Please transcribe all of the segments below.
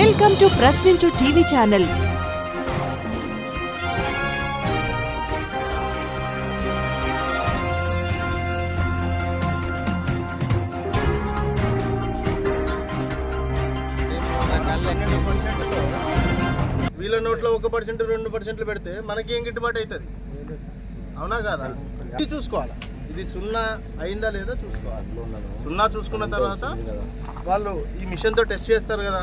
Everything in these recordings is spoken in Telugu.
Welcome to Prashninchu TV channel వీళ్ళ నోట్లో ఒక పర్సెంట్ రెండు పర్సెంట్లు పెడితే మనకి ఏం గిట్టుబాటు అవుతుంది? అవునా కాదా? ఇది చూసుకోవాలి? ఇది సున్నా అయిందా లేదా చూసుకోవాలి. సున్నా చూసుకున్న తర్వాత వాళ్ళు ఈ మిషన్తో టెస్ట్ చేస్తారు కదా.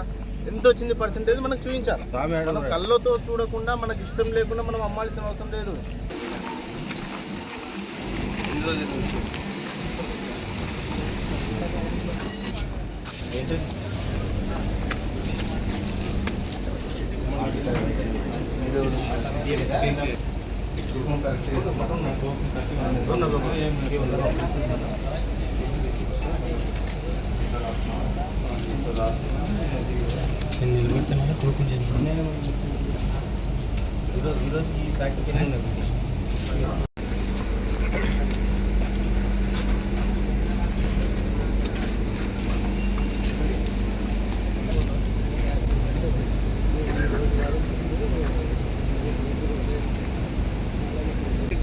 ఎంత వచ్చింది పర్సెంటేజ్ మనకు చూపించాలి. మనం కళ్ళతో చూడకుండా మనకి ఇష్టం లేకుండా మనం అమ్మాల్సిన అవసరం లేదు.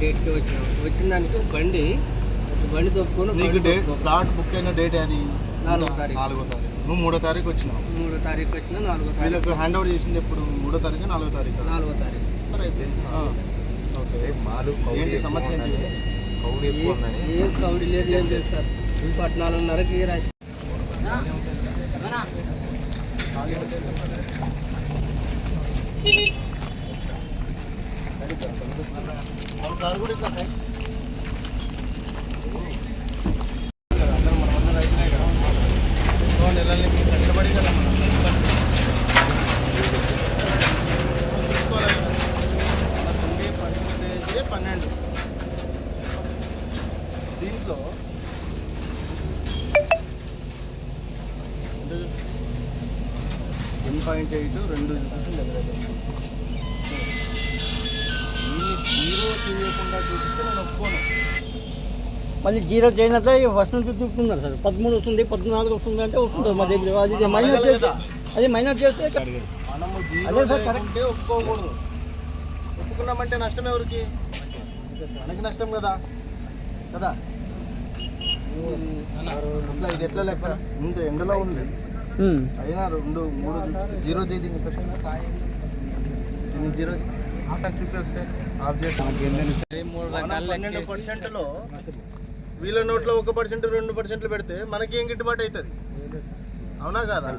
డేట్కి వచ్చినాం వచ్చిన దానికి ఒక బండి ఒక బండి తప్పుకొని నీకు డేట్. స్లాట్ బుక్ అయిన డేట్ అది నాలుగో తారీఖు. నాలుగో తారీఖు. నువ్వు మూడో తారీఖు వచ్చినావు. మూడో తారీఖు వచ్చిన నాలుగో తారీఖు. హ్యాండ్ ఓవర్ చేసింది ఎప్పుడు? మూడో తారీఖు నాలుగో తారీఖు? నాలుగో తారీఖు. ఏంటి సమస్య ఏంటి? ఏ- ఏం కౌడి లేదు ఏం లేదు సార్. పద్నాలుగున్నరకి రాసి కారు మళ్ళీ జీరో చేయనట్లే ఫస్ట్ నుంచి చూపుతున్నారు సార్. పదమూడు వస్తుంది పద్నాలుగు వస్తుంది అంటే వస్తుంది మరి అది మైనస్ అడగాలి చేస్తే. అది మైనస్ చేస్తే అదే సార్ కరెక్ట్. ఒప్పుకోకూడదు. ఒప్పుకున్నామంటే నష్టం ఎవరికి? మనకి నష్టం కదా. కదా? అట్లా ఇది ఎట్లా లెక్క? ముందు ఎండలో ఉంది. అయినా రెండు మూడు జీరో చేయి దీన్ని ఫస్ట్ దీన్ని జీరో చూపి ఒకసారి ఆఫ్ చేసి. మూడు మన రకాల పన్నెండు లెక్కేసి- పర్సెంట్లో వీళ్ళ నోట్లో ఒక పర్సెంట్ రెండు పర్సెంట్లు పెడితే మనకి ఏం గిట్టుబాటు అవుతుంది? అవునా కాదా?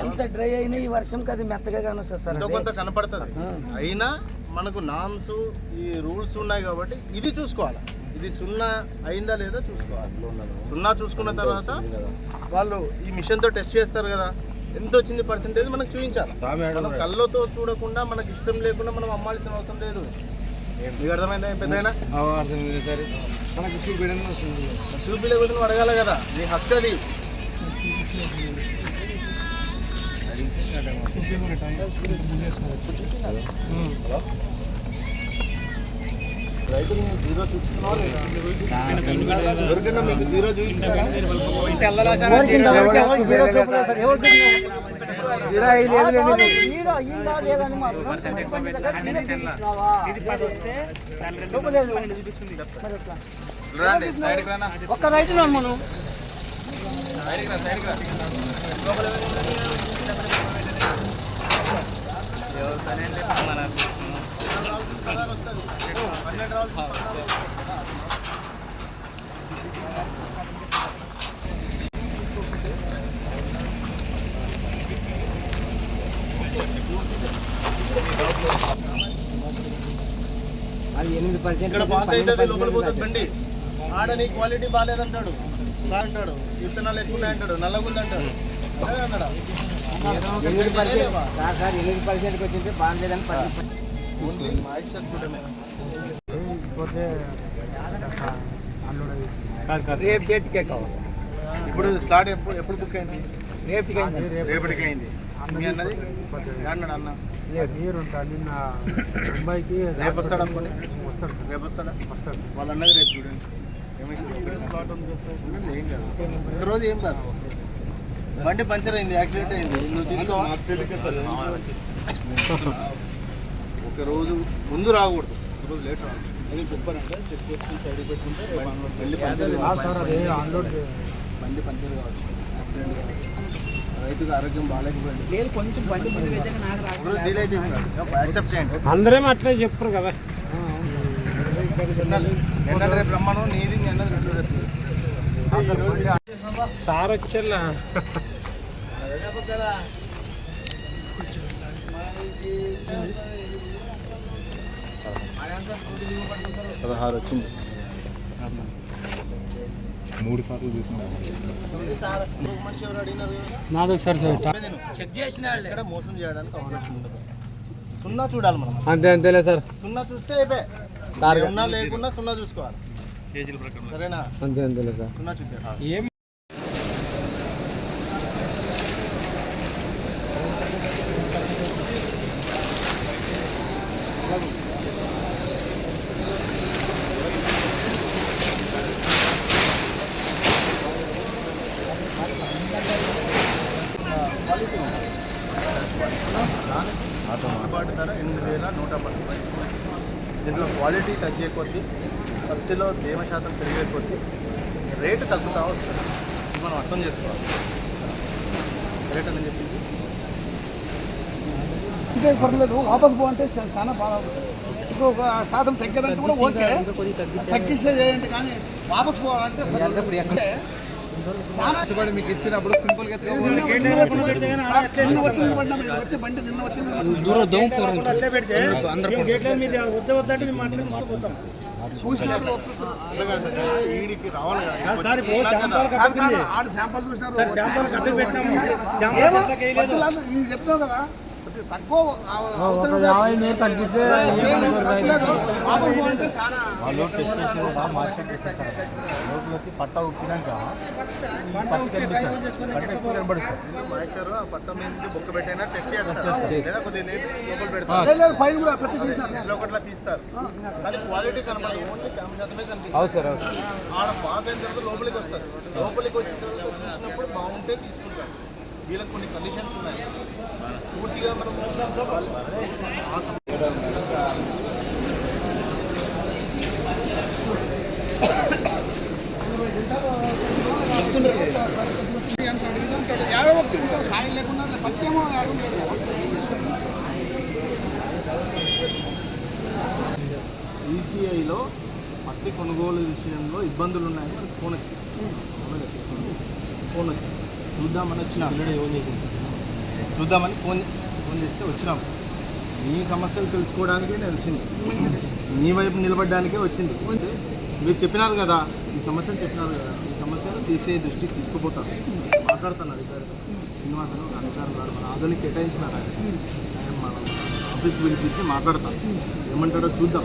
ఎంత డ్రై అయినా ఈ వర్షంకి అది మెత్తగా కానొస్తుంది. కొంత కనపడుతుంది. అయినా మనకు నామ్స్ ఈ రూల్స్ ఉన్నాయి కాబట్టి ఇది చూసుకోవాలి. ఇది సున్నా అయిందా లేదా చూసుకోవాలి. సున్నా చూసుకున్న తర్వాత వాళ్ళు ఈ మిషన్తో టెస్ట్ చేస్తారు కదా. ఎంత వచ్చింది పర్సెంటేజ్ మనకు చూపించాలి. మనం కళ్ళతో చూడకుండా మనకి ఇష్టం లేకుండా మనం అమ్మాల్సిన అవసరం లేదు. మీకు అర్థమైందా పెద్దయినా? మనకి చూపించడం వస్తుంది చూపిలే అడగాలి కదా నీ హక్కు అది. రైతులు మీరు జీరో చూపిస్తున్నావా ఎవరికైనా మీకు జీరో చూపించారా ఒక్క రైతు మనం పదహారు వస్తుంది. పన్నెండు రా లోపల వస్తుంది. అది ఎనిమిది పర్సెంట్ ఇక్కడ పాస్ అవుతుంది లోపల పోతుంది బండి. ఆడ నీ క్వాలిటీ బాగాలేదంటాడు. అంటాడు. విత్తనాలు ఎక్కువ ఉన్నాయంటాడు నల్లగుందంటాడు? ఎనిమిది పర్సెంట్ పర్సెంట్కి వచ్చింటే బాగుండేదని పది రేపు డేట్కే కావాలి. ఇప్పుడు స్టార్ట్ ఎప్పుడు ఎప్పుడు బుక్ అయింది? రేపటికి అయింది. మీ అన్నది? అన్నాడు అన్న? నిన్న ముంబైకి రేపు వస్తాడు అనుకోండి? రేపు వస్తాడా? వస్తాడు. వాళ్ళ అన్నది రేపు చూడండి. స్లాట్ రోజు ఏం కాదు. బండి పంచర్ అయింది యాక్సిడెంట్ అయింది. నువ్వు తీసుకోవా ఒక రోజు ముందు రాకూడదు. ఒక రోజు లేట్ రాకూడదు. అది చెప్పారంటే చెక్ చేసుకుని సైడ్ పెట్టుకుంటే బండి పంచర్ బండి పంచర్ కావచ్చు యాక్సిడెంట్ కావచ్చు రైతుకు ఆరోగ్యం బాగాలేకపోయింది. కొంచెం బండి ముందు నాకు డీల్ అయితే యాక్సెప్ట్ చేయండి. అందరేం అట్లే చెప్పరు కదా. రేపు రమ్మను నీది మీ అన్నది రెండు రేపు. సార్ వచ్చేలా పదహారు వచ్చింది. మూడు సార్లు నాది ఒకసారి సార్. చెక్ చేసిన ఇక్కడ మోసం చేయడానికి అవకాశం ఉండదు. సున్నా చూడాలి మనం. అంతే అంతేలే సార్. సున్నా చూస్తే అయిపోయి. సార్ ఉన్నా లేకున్నా సున్నా చూసుకోవాలి. సరేనా? అంతే అంతేలే సార్. సున్నా చూపే ఏం క్వాలిటీ తగ్గే కొద్దీ పత్తిలో తేమ శాతం పెరిగే కొద్దీ రేటు తగ్గుతూ వస్తుంది. మనం అర్థం చేసుకోవాలి. రేట్ అని చెప్పింది. ఇదే పర్లేదు వాపస్ పో అంటే చా- చాలా బాగా ఇంకొక శాతం తగ్గదంటే కూడా ఓకే. తగ్గిస్తే చేయండి కానీ వాపస్ పోవాలంటే చాలా మీకు ఇచ్చినప్పుడు సింపుల్గా నిన్న వచ్చింది పడినా మీరు వచ్చే బండి నిన్న వచ్చింది దూరం దోమ పోరు చూసినారు ఈడికి రావాలి కదా. వాళ్ళు టెస్ట్ చేసి కూడా మార్కెట్ లోపలికి పట్ట ఉప్పినాక కనబడుతుంది. మాయిశ్చర్ ఆ పట్ట మీద నుంచి బొక్క పెట్టైనా టెస్ట్ చేస్తారు. లేదా కొద్దిగా లేపి లోపల పెడతారు. ఒకట్లా తీస్తారు. కానీ క్వాలిటీ కనపడదు ఓన్లీ శాతమే కనిపిస్తుంది. ఆడ పాస్ అయిన తర్వాత లోపలికి వస్తారు. లోపలికి వచ్చిన తర్వాత చూసినప్పుడు బాగుంటే తీసుకుంటారు. వీళ్ళకి కొన్ని కండిషన్స్ ఉన్నాయి. పూర్తిగా మనం యాభై ఒకటి లేకుండా ఏమో యాభై ఈసీఐలో పత్తి కొనుగోలు విషయంలో ఇబ్బందులు ఉన్నాయని ఫోన్ వచ్చింది. ఫోన్ వచ్చింది. చూద్దామని వచ్చినాం. చూద్దామని ఫోన్ ఫోన్ చేస్తే వచ్చినాము మీ సమస్యలు తెలుసుకోవడానికే నేను వచ్చింది. మీ వైపు నిలబడడానికే వచ్చింది. మీరు చెప్పినారు కదా ఈ సమస్యలు చెప్పినారు కదా ఈ సమస్యలు సీసీఐ దృష్టికి తీసుకుపోతారు. మాట్లాడుతాను అధికారులు శ్రీనివాసరావు ఒక అధికారులు ఉన్నారు. మన ఆధునిక కేటాయించినారు మనం ఆయన మన ఆఫీస్కి పిలిపించి మాట్లాడతాం ఏమంటాడో చూద్దాం.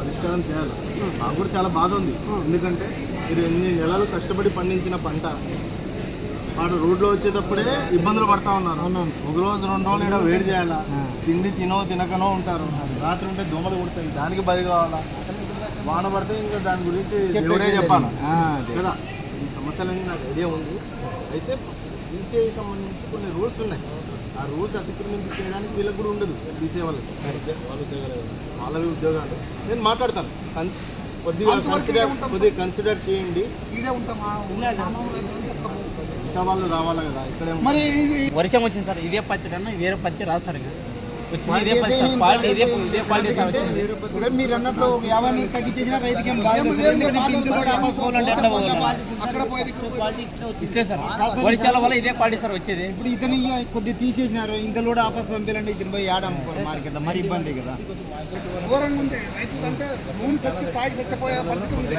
పరిష్కారం చేయాలి. నాకు కూడా చాలా బాధ ఉంది. ఎందుకంటే మీరు ఎన్ని నెలలు కష్టపడి పండించిన పంట వాడు రోడ్లో వచ్చేటప్పుడే ఇబ్బందులు పడతా ఉన్నారు. ఒక రోజు రెండు రోజులు ఇక్కడ వేడి చేయాలా. తిండి తినో తినకనో ఉంటారు. రాత్రి ఉంటే దోమలు కుడతాయి. దానికి బలి కావాలా? వాన పడితే ఇంకా దాని గురించి చెప్పాలి. కదా? ఈ సమస్యలన్నీ నాకు ఐడియా ఉంది. అయితే బీసీఐ సంబంధించి కొన్ని రూల్స్ ఉన్నాయి. ఆ రూల్స్ అతిక్రమించి చేయడానికి వీళ్ళకి కూడా ఉండదు బీసీఐ వాళ్ళకి వాళ్ళ వాళ్ళవి ఉద్యోగాలు. నేను మాట్లాడతాను. కొద్దిగా కన్సిడర్ కొద్దిగా కన్సిడర్ చేయండి. ఇదే ఉంటామా? వాళ్ళు రావాలి కదా? ఇక్కడే మరి ఇది వర్షం వచ్చింది సార్ ఇదే పత్తి కన్నా వేరే పత్తి రాదు సార్ ఇక. వచ్చింది ఇదే పత్తి సార్ క్వాలిటీ ఇదే ఇదే క్వాలిటీ సార్. వచ్చింది మీరు అన్నట్లు యాభై నీళ్ళు తగ్గించేసినా రైతుకి ఏం బాధ అక్కడ. ఇదే సార్. వర్షాల వల్ల ఇదే క్వాలిటీ సార్ వచ్చేది. ఇప్పుడు ఇతను ఇక కొద్దిగా తీసేసినారు. ఇంత కూడా ఆపాస్ పంపించాలంటే ఇతను పోయి ఆడ అమ్ముకోవాలి మార్కెట్లో. మరి ఇబ్బంది కదా. ఘోరంగా ఉంది. రైతులు అంటే నూనె చచ్చి తాగి చచ్చిపోయే పరిస్థితి ఉంది.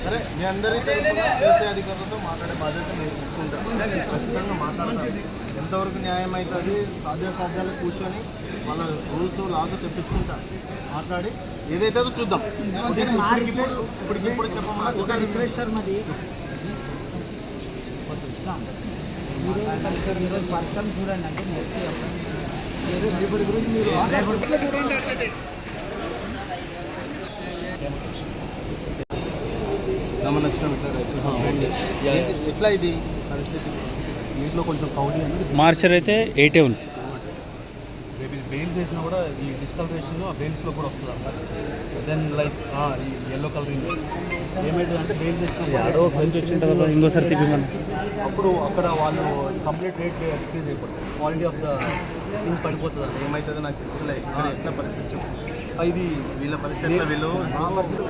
సరే మీ అందరి తరఫున చేసే అధికారులతో మాట్లాడే బాధ్యత నేను తీసుకుంటాను ఖచ్చితంగా మాట్లాడతాను ఎంతవరకు న్యాయం అవుతుంది సాధ్యాసాధ్యాలు కూర్చొని వాళ్ళ రూల్స్ లాస్ తెప్పించుకుంటా మాట్లాడి ఏదైతే చూద్దాం. ఇప్పటికిప్పుడు ఇప్పటికిప్పుడు చెప్పమని రిక్వెస్ట్ సార్ ఈరోజు పరిష్కారం చూడండి అంటే నెక్స్ట్ రేపటి గురించి మీరు ఎట్లా ఇది పరిస్థితి? దీంట్లో కొంచెం మార్చర్ అయితే ఎయిటే ఉంది. రేపు ఇది బెయిల్ చేసినా కూడా ఈ డిస్కలరేషన్ ఆ బెయిల్స్లో కూడా వస్తుంది దెన్ లైక్ ఈ ఎల్లో కలరింగ్ ఏమైంది అంటే బెయిల్ చేసిన ఆడో కలిసి వచ్చిన తర్వాత ఇంకోసారి తిప్పమని. అప్పుడు అక్కడ వాళ్ళు కంప్లీట్ రేట్ డిక్రీజ్ అయిపోతుంది క్వాలిటీ ఆఫ్ ద థింగ్స్ పడిపోతుంది అండి ఏమవుతుందో నాకు తెలుసులే ఇక్కడ ఎట్లా పరిస్థితి చెప్పు. ఇది వీళ్ళ పరిస్థితుల్లో వీళ్ళు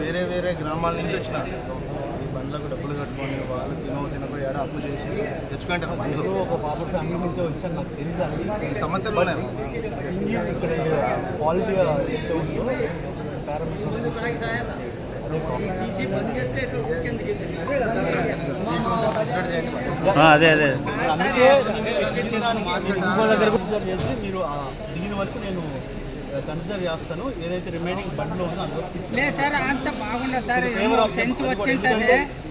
వేరే వేరే గ్రామాల నుంచి వచ్చినారు. ఈ బండ్లకు డబ్బులు కట్టుకొని వాళ్ళు తినో తినకో ఏడ అప్పు చేసి తెచ్చుకుంటారు బండ్లు ఒక నుంచి వచ్చాను నాకు సమస్యలు ఉన్నాయి. ఇక్కడ క్వాలిటీ ఏదైతే ఉందో పారామీటర్స్ అదే అదే. అందుకే ఇంకో దగ్గర కన్సిడర్ చేసి మీరు దీని వరకు నేను కన్సిడర్ చేస్తాను ఏదైతే రిమైనింగ్ బండ్లో ఉందో లేదు సార్ అంత బాగుండదు సార్. సెన్స్ వచ్చింటది.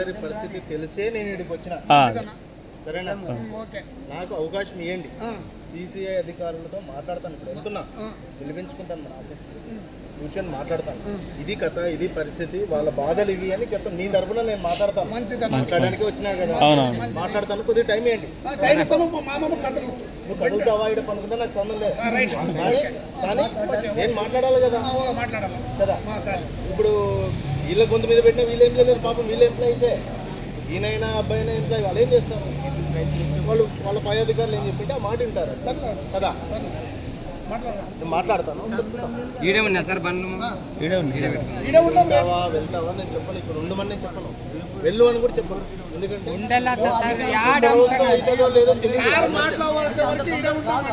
అందరి పరిస్థితి తెలిసే నేను ఇక్కడికి వచ్చిన. సరేనా? నాకు అవకాశం ఇవ్వండి సిసిఐ అధికారులతో మాట్లాడతాను ఇప్పుడు. వెళ్తున్నా. పిలిపించుకుంటాను మన ఆఫీస్కి. కూర్చొని మాట్లాడతాను. ఇది కథ ఇది పరిస్థితి వాళ్ళ బాధలు ఇవి అని చెప్తాను. మీ తరపున నేను మాట్లాడతాను. మాట్లాడడానికి వచ్చినా కదా. మాట్లాడతాను. కొద్దిగా టైం ఇవ్వండి. టైం ఇస్తాము. మా మామ కథలు. నువ్వు కడుగుతావా ఇక్కడ పనుకుంటే నాకు సంబంధం లేదు. కానీ కానీ నేను మాట్లాడాలి కదా. కాదు. ఇప్పుడు వీళ్ళ గొంతు మీద పెట్టిన వీళ్ళు ఏం చేయలేరు పాపం వీళ్ళు ఎంప్లాయీసే ఈయనైనా అబ్బాయినా ఎంప్లాయీ వాళ్ళు ఏం చేస్తారు? వాళ్ళు వాళ్ళ పై అధికారులు ఏం చెప్పింటే ఆ మాట వింటారు. కదా? నేను మాట్లాడతాను. ఈడే ఉన్నా సార్ బండ్లు? ఈడే ఉంటాం వెళ్తావా వెళ్తావా? నేను చెప్పను ఇక్కడ ఉండమని నేను చెప్పను. వెళ్ళు అని కూడా ఎందుకంటే అవుతుందో లేదో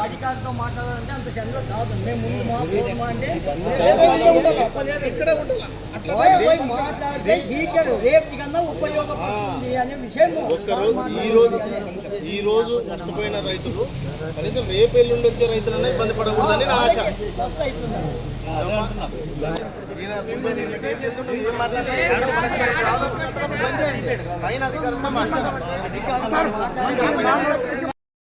అధికారులతో మాట్లాడాలంటే అంత శంలో కాదు. మేము ముందు మా పోదుమా అంటే ఇక్కడే ఉండాలి? అట్లా పోయి మాట్లాడితే టీచర్ రేపు కన్నా ఉపయోగపడుతుంది అనే విషయం ఈ రోజు ఈ రోజు నష్టపోయిన రైతులు కనీసం రేపు ఎల్లుండి వచ్చే రైతులన్నా ఇబ్బంది పడకూడదని నా ఆశ. పైన అధికారంతో